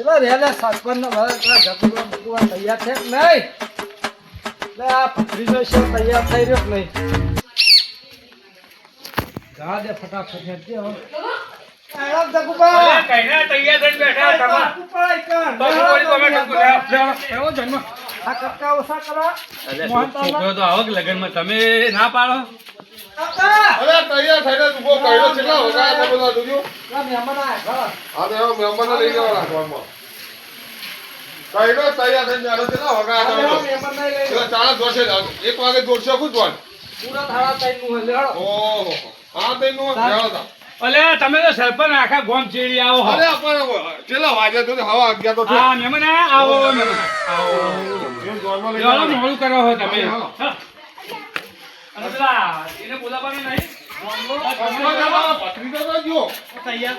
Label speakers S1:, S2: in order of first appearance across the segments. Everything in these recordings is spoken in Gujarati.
S1: ચલો રે લે સરપંચ પેલા જગુબા બગુબા તૈયાર છે નહીં? એટલે આ પથરીનો છે તૈયાર થઈ રહ્યો નહીં? જા દે ફટાફટ હેડજે હો.
S2: તૈયાર બેઠા તમે જન્મ.
S1: આ કટકા ઓછા કરો.
S2: છોકરો તો આવો લગનમાં તમે ના પાડો?
S3: અરે તૈયાર થઈને ઊભો છે કેટલા વગાડ્યા હતા બધા જોજો.
S1: મહેમાન આયા
S3: હા તો એવા મહેમાનને લઈ જવાના ઘરમાં કર્યો તૈયાર થઈને બેઠો છે ચાલે જોશે. એક વાગે જોડશે ખુદ જોડ
S1: પૂરા થાળા નું લેડો
S3: ઓહો હા તો એનું તા.
S2: અલે તમે તો સરપંચ આખા ગોમ ચીડી આવો હો.
S3: અરે પણ કેટલા વાગ્યા તો હવા અગિયાર તો
S2: હા મહેમાન આયા? આવો મહેમાન. આવો. ચાલો. મોડું કરો
S3: હો
S2: તમે. અને પેલા એને બોલાવવાનું નહીં.
S1: તૈયાર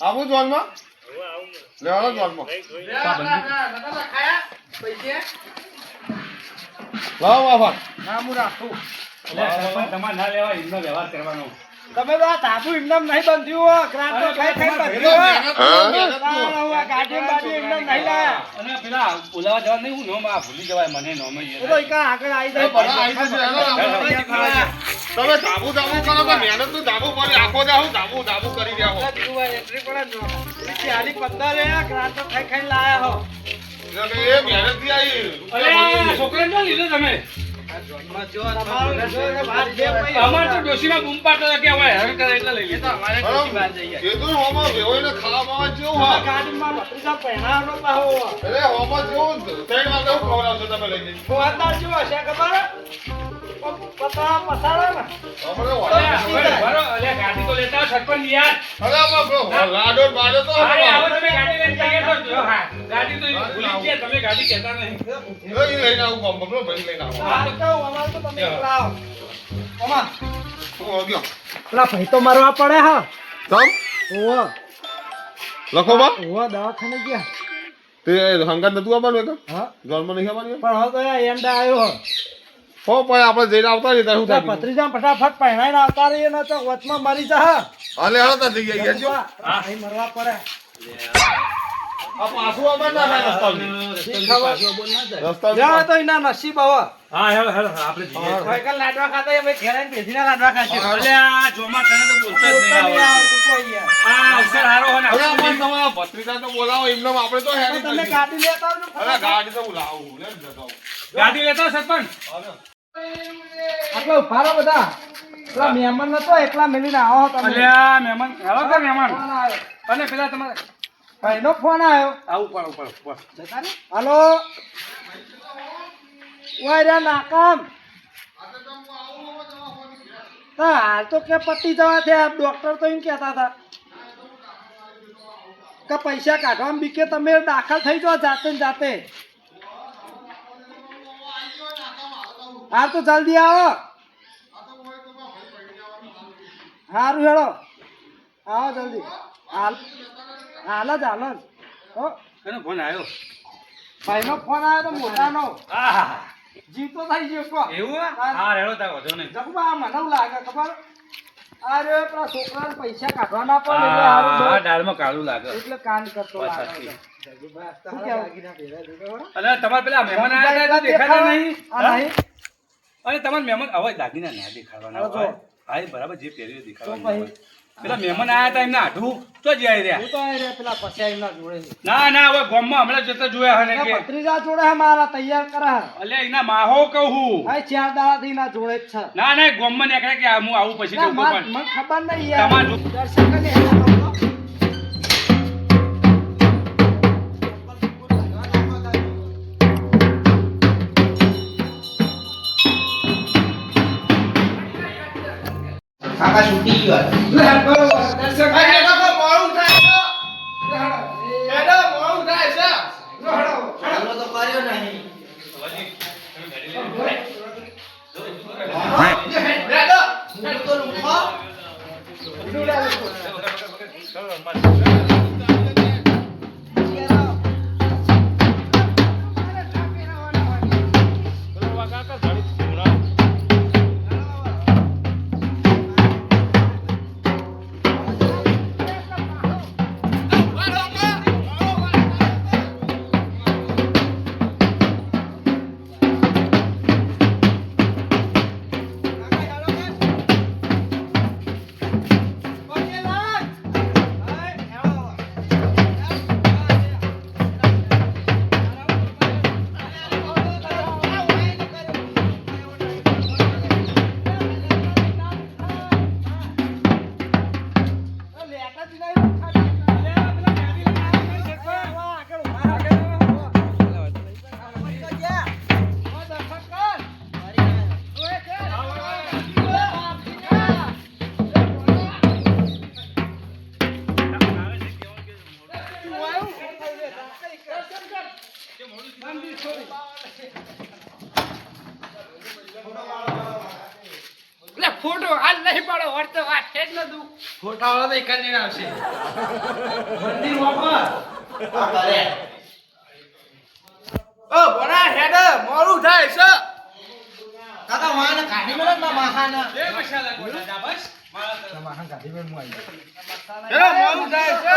S3: આવું જોનમાં લેવાનો જોનમાં લાવો બાપા
S1: ના હું રાખું.
S2: તમારે ના લેવા એમનો વ્યવહાર કરવાનો.
S1: તમે તો આ નહીં બંધ્યું હો. ક્રાંતો નહીં લાયા.
S2: અને પેલા બોલાવા જવા નહીં હું નોમ આ ભૂલી જવાય મને નોમ
S1: આગળ આવી. જાય.
S3: તમે ધાબુ ધાબુ કરો તો મહેનતનું ધાબુ પડે. આખો દાહુ ધાબુ ધાબુ કરી રહ્યા હો
S1: ચાલી પંદર એ ક્રાંતો ખાઈ ખાઈ લાયા હો
S3: એ
S2: મહેનતથી
S3: આવી
S2: છોકરાને જો લીધો તમે? અમાર તો ડોશીમાં બૂમ પાડતા હતા કે હવે હેરાન કરે એટલે લઈ લીધો
S3: એ તો હોમાં હા
S1: ભત્રીજા પાહો
S3: ત્રણ ખવડાવશો તમે
S1: પસાડો ને
S2: લઈને થો. જો, હા જ ગયા તમે ગાડી કહેતા નહીં
S3: એ ઈ લઈને આવું ગામમાં, પેલો ભાઈ લઈને આવો.
S1: આ તો અમાર તો તમે લાવો અમાર
S3: હું ગયો.
S1: પેલા ભાઈ તો મારવા પડે હા? ઓવા
S3: લખો બા
S1: ઓવા દવાખાને ગયા
S3: તે હંગાત નતું આવવાનું એક
S1: હા
S3: જોનમાં નહીં આવવાનું
S1: પણ હવે આ આવ્યો હો
S3: પણ આપણે જઈને આવતા રહીએ
S1: તારું
S3: થાય
S1: ભત્રીજા ફટાફટ પહેરાઈને આવતા રહીએ ને તો વચમાં મરી જા. હા
S3: હાલે હાલો તાર ગયા છો
S1: અહીં મરવા પડે.
S3: આ પાછું આવવાનું ના થાય રસ્તામાં. રસ્તામાં
S1: જા તો એના નસીબ હવે.
S2: હા હેલો હેલો આપણે જઈએ.
S1: સાયકલ લાડવા ખાતા અમે ઘેરાઈને બેસીને લાડવા ખાશું
S2: અરે આ જોમાં તને તો બોલતા જ
S1: પોતા
S2: નહીં
S1: નહીં
S2: આવડતું.
S1: આવતું કોઈ યાર.
S2: આ અવસર હારો હોય ને
S3: અરે
S2: આપણે
S3: પણ તમારા ભત્રીજા તો બોલાવો આપણે તો હેડી
S1: તો તમે
S3: કરીશું.
S1: ગાડી લેતા
S2: સરપંચ.
S1: આટલા ઊભા રહો બધા. પેલા મહેમાન નતો એકલા મેલીને આવો તમે.
S2: અલ્યા મહેમાન હેલો કે મહેમાન? અને પેલા તમારે
S1: ભાઈનો ફોન આવ્યો.
S2: આવું પણ ઉપર ઉપર
S1: હાલો. ઓય રે નાકામ. હા હાલ તો કે પતી જવા થયા. ડોક્ટર તો એમ કહેતા હતા કે પૈસા કાઢવામાં બીકે તમે દાખલ થઈ જાઓ જાતે ને જાતે. હા તો જલ્દી આવો. હારું હેડો આવો જલ્દી. હાલ. હાલ જ હાલ જ. હો.
S2: એનો ફોન આવ્યો?
S1: ભાઈનો ફોન આવ્યો તો મોટાનો. જીતો થઈ ગયો કો
S2: એવું હા? રેડો તા વધો નહીં.
S1: જગુબા મને લાગે ખબર? અરે પેલા છોકરાને પૈસા કાઢવાના પડે એટલે હારું
S2: દાળમાં કાળું લાગે.
S1: એટલે કાન કરતો લાગે?
S2: અને તમારે પેલા મહેમાન આવ્યા દેખાતા? નહીં? અને તમારે મહેમાન હવે દાગીના ના દેખાડવાના હોય. હા બરાબર જે પહેર્યું દેખાડવાનું પેલા મહેમાન આયા હતા એમને આઢું? તો જ આવી રહ્યા.
S1: તો આવી રે પેલા પછી એમના જોડે.
S2: ના ના હવે ગોમમાં હમણાં જતા જોયા
S1: હને
S2: કે
S1: ભત્રીજા જોડે હે મારા તૈયાર કરા
S2: અલ્યા એના માહો કહું
S1: આ ચાર દાડાથી ના જોડે જ છે.
S2: ના ના ગોમમાં નીકળે કે હું આવું પછી
S1: મને ખબર નહીં યાર.
S2: તમારું-
S1: દર્શન તો એક જ આવશે. મંદિર વાપર. ઓ બના હેડ. મોરું થાય છે કાકા માને કાઢી મેલે ના માખાના
S2: એ મસાલા ગોળા જા બસ. મારા
S1: માખાન કાઢી મેલે મુ આવી
S2: એ મોરું થાય છે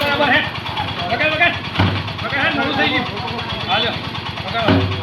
S2: બરાબર હે વગાડ વગાડ વગાડ મોડું થઈ ગયું હાલ્યો વગાડ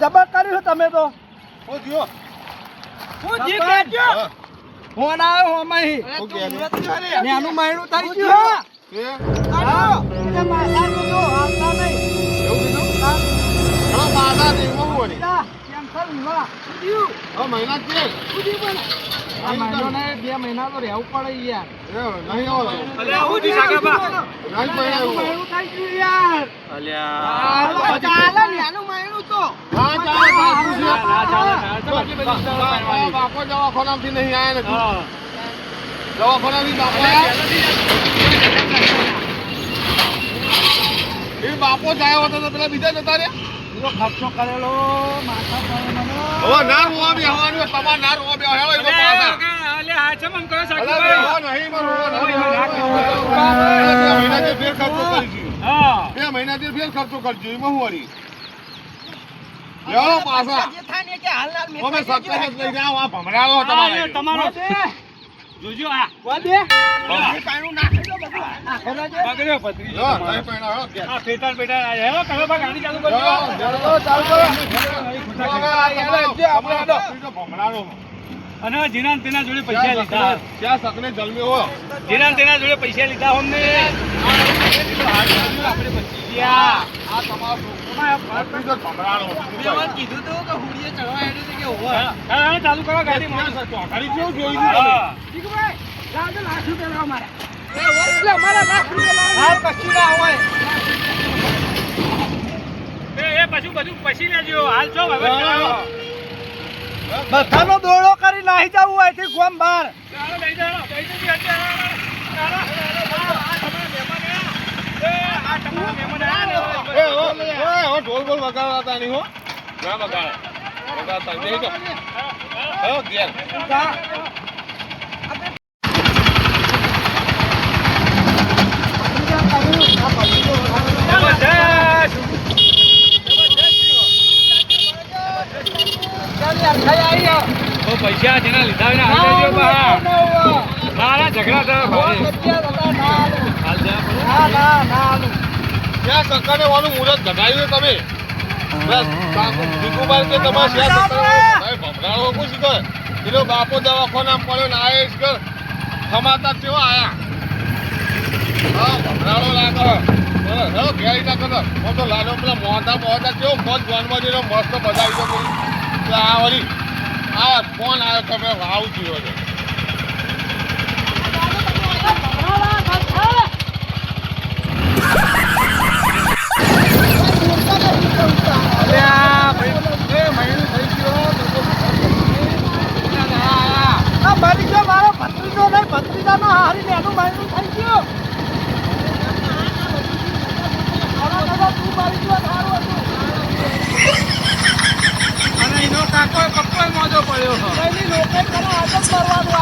S1: જબર કર્યું તમે તો? હું આવ્યો હું અમાહી
S3: શું
S1: આનું? મહિનું થઈ ગયું
S3: કે?
S1: હા તો હાલતા નહીં
S3: એવું કીધું? હું વળી.
S1: જા, cancel વિવાહ. ઉડ્યું.
S3: હવે મહિના છે.
S1: ઉડી પણ. આ મહિનો ને બે મહિના તો રહેવું પડે યાર
S3: નહીં આવો? નહીં એવું.
S1: થઈ ગયું યાર
S2: અલ્યા.
S1: ચાલે?
S2: ના ના
S3: બાપો દવાખાનામાંથી નહીં આયા નથી.
S2: હા.
S3: દવાખાનાથી બાપો એ બાપો જ હતો તો પેલા બીજા જતા રહ્યા?
S1: ખર્ચો કરેલો માથા
S3: ના રોવા બી હવાનું તમારે રોવા બી
S2: કરો
S3: નહીં, મહિનાથી ફેર ખર્ચો કરજો.
S2: હા.
S3: બે મહિનાથી ફેર ખર્ચો કરજો એમાં હું વળી હેળો પાછા
S1: જે થાય ને કે હાલ હાલ મેં
S3: અમે
S1: ખાઈ
S3: જ લઈ જાઓ આ ભમરાળો
S2: હા,
S3: તમારા
S2: અલ્યા, જોજો આ
S1: વધે. પાણી નાખી દો બધું. નાખો ને જે.
S2: બગડ્યો ભત્રીજો
S3: જો,
S2: તમારો.
S3: નહીં પહેણા, હેળો, ઘેર.
S2: આ પેટાળ પેટાળ આ હેલો તમે બા ગાડી ચાલુ કરજો
S3: હેળો, હેળો.
S1: ચાલુ કરો.
S3: ભમરાળો.
S2: અને જીનાન તેના જોડે પૈસા લીધા
S3: ત્યાં સકને જન્મ્યો હો
S2: જીનાન તેના જોડે પૈસા લીધા અમને આપણે બચી ગયા
S3: આ તમારો.
S1: કીધું તું કે હુડીએ ચડવા હેડે છે કે હોવે.
S2: હા, હા, ચાલુ કરો ગાડી
S3: ત્યાં
S2: માં
S3: જેવું જોઈ લીધું તમે.
S2: હા.
S1: જીગુભાઈ, લાવજો લાખ રૂપિયા લાવો મારે. એટલે અમારે લાખ રૂપિયા લાવો. હાલ કશું ના હોય.
S2: એ એ પછી બધું પછી લેજો હાલ છો હવે
S1: બધાનો દોડો કરી નાહી જવું હોય છે ગોમ બહાર
S2: ચાલો લઈ જાઓ લઈ જજો અત્યારે. આ તમારા મહેમાન આ તમારા મહેમાન
S3: ઓય, હો, બોલ વગાડતા નહીં હો. ના વગાડે. વગાડતા નહીં. તો
S2: હો ગેર પૈસા જેના લીધા હોય ને ઝઘડા થયા ના ના ના.
S3: ત્યાં સરકારે ઓલું મુહૂર્ત ઘટાડ્યું છે તમે. બાપુ દવાખાના પડ્યો ને આયે કર કેવા આયા. હા, ભમરાળો લાગે. ઘેર ઈટા કરો. હું તો લાલો પેલા મોહતા મોહતા કેવો ફોન જોનમાં જઈને મસ્ત પેલી. આ વળી, આ ફોન આવ્યો તમે આવું થયું છે.
S1: મારી જો મારો ભત્રીજો નહીં હારી એનું મારું થઈ ગયું તું મારી સારું
S2: અને એનો કાકો કપ્પો મોજો પડ્યો છે.
S1: પહેલી લોકો ખરા આગળ કરવાનું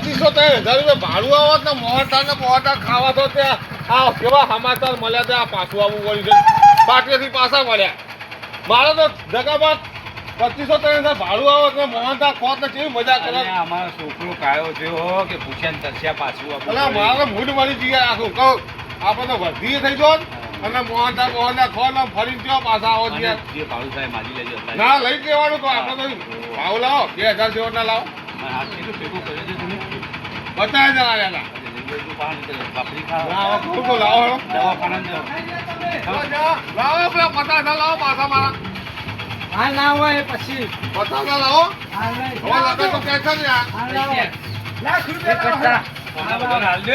S3: પચીસો ત્રણ હજાર રૂપિયા ભાડું આવત ને મોટા ને મોટા ખાવા તો ત્યાં. આ કેવા સમાચાર મળ્યા ત્યાં પાછું આવવું પડ્યું છે. પાટીએથી પાછા મળ્યા. મારે તો જગાબાદ પચીસો ત્રણ હજાર ભાડું આવત ને મોહનતા ખોત ને કેવી મજા કરે?
S2: અમારો છોકરો કાયો થયો કે ભૂષણ તરસ્યા પાછું
S3: એટલે મારો મૂડ મળી જઈએ આખું કહું? આપણે તો વધી થઈ જો અને મોહનતા મોહનથાળ ખો ને ફરી ત્યાં પાછા આવો
S2: જે ભાડું સાહેબ માજી લેજો
S3: ના લઈ લેવાનું તો આપણે તો ભાવ લાવો બે હજાર જેવો ના લાવો.
S2: કેટલું ભેગું કર્યું છે?
S3: બતાવી દેવા આવ્યા
S2: આજે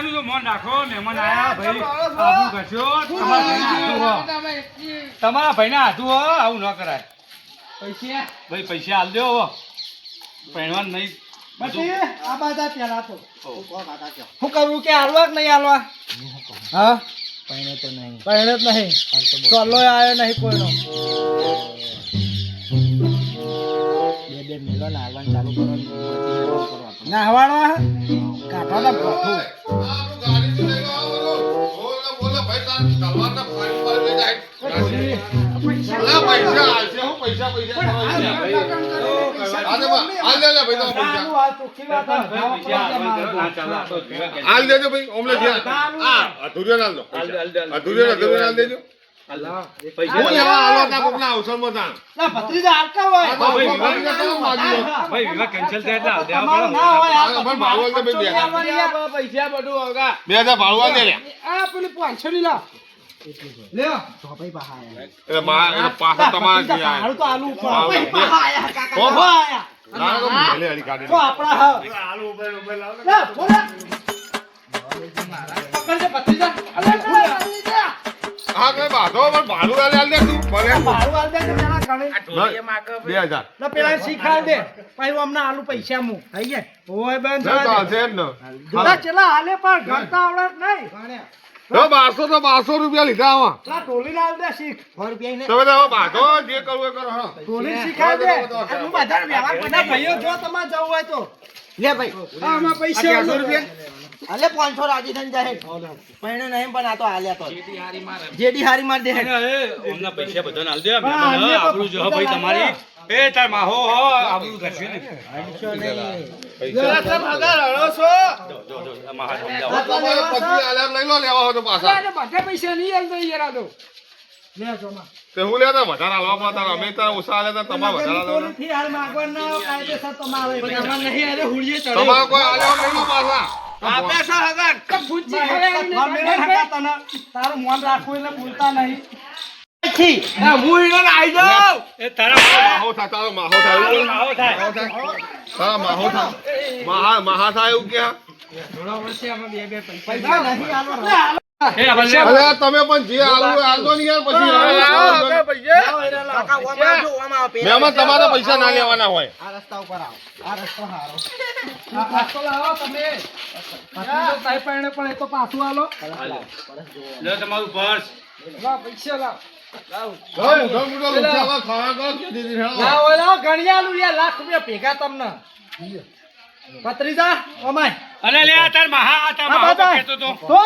S2: હાગાનું તો મોન રાખો મહેમાન આયા ભાઈ આબુ કરશો તમારા ભાઈ ના હો. તમારા ભાઈને હાથું હો આવું ન કરાય. પૈસા? ભાઈ પૈસા હાલ દો હો. પહેણવાનું નહીં
S1: શું કરવું કે હાલવા કે નહીં હાલવા? હા? પહેણે તો નહીં. પહેણે જ નહીં. ચોલ્લો આવ્યો નહીં કોઈનો. બે બે મિલો નાહવાનું ચાલુ કરો ભઠ્ઠું
S3: આ ગાડી તો પૈસા. હાલ દેજો ભાઈ, ઓમલે ધ્યાન. હા, અધૂરિયા હાલ દો. અધૂરિયા, અધૂરિયા હાલ દેજો.
S1: પાંચસો ની લે. આપણા હા
S3: કઈ વાંધો પણ ભાડું આલે દે તું. ભલે.
S1: ભાડું આલ દે પેલા ગણે.
S3: બે હજાર.
S1: લા, પેલા શીખાડ દે. પછી અમને આલુ પૈસા મુ થઈ ગયા? ઓય બેન
S3: લે તો ને.
S1: જોડા હાલે પણ ગણતા આવડત નહીં.
S3: જો બારસો તો બારસો રૂપિયા લીધા આમાં.
S1: ટોલી લાલ દે શીખ. સો રૂપિયા
S3: તમે તો હવે જે કરવું એ કરો હા.
S1: ટોલી શીખાડ દે. હું બધાને વ્યવહાર બધા ભાઈઓ જો તમારે જવું હોય તો. લે ભાઈ. આમાં પૈસા
S3: આ 200 રૂપિયા?
S4: અલે પાંચસો રાજી થઈને જાય પૈણે નહીં પણ આ તો આલ્યા તો. જેડી હારી માર. દે
S2: અમને પૈસા બધા હાલ દે
S1: હા,
S2: હા, આબરૂ જો ભાઈ તમારી. એ તાર માહો હો આપણું કરશે ને.
S1: જરા તમે હગા રડો છો.
S2: જો જો.
S3: આ તો પછી આલ્યા લઈ લો લેવા હોય તો પાછા.
S1: બધા પૈસા નહીં આલતો યાર દો
S3: તે. હું લેતા વધારે હાલવા પડતા અમે તારા ઓછા હાલ્યા તા તમારે વધારે
S1: હાલ તમારે. નહીં
S3: કોઈ હાલ્યા હોય પાછા.
S4: આપે છે હગન
S1: ભૂજી તારું મન રાખવું એટલે ભૂલતા નહીં
S3: માહો થાય એવું કે
S1: પૈસા
S3: તમે પણ જે હાલવું હોય હાલ દો ને યાર પછી
S4: કાકા ઓમાં આવજો ઓમાં આવો
S3: મહેમાન તમારે પૈસા ના લેવાના હોય.
S4: આ રસ્તા ઉપર આવો. આ રસ્તો હારો.
S1: પાછો લાવો તમે. પાછું તાઈ પણ એ તો પાછું આલો.
S2: લો તમારું પર્સ.
S1: લાવ પૈસા લાવ.
S3: ઘર ઘર મોટો લુચ્ચા ખાવા કરો કે દીદી હેળો.
S1: લાવ લાવ ગણિયાલું યાર લાખ રૂપિયા ભેગા તમને. પત્રીજા ઓમાય.
S2: અને લે આ તાર મહા આ તાર મહા
S1: માહો
S2: કહેતો તો.
S1: તો?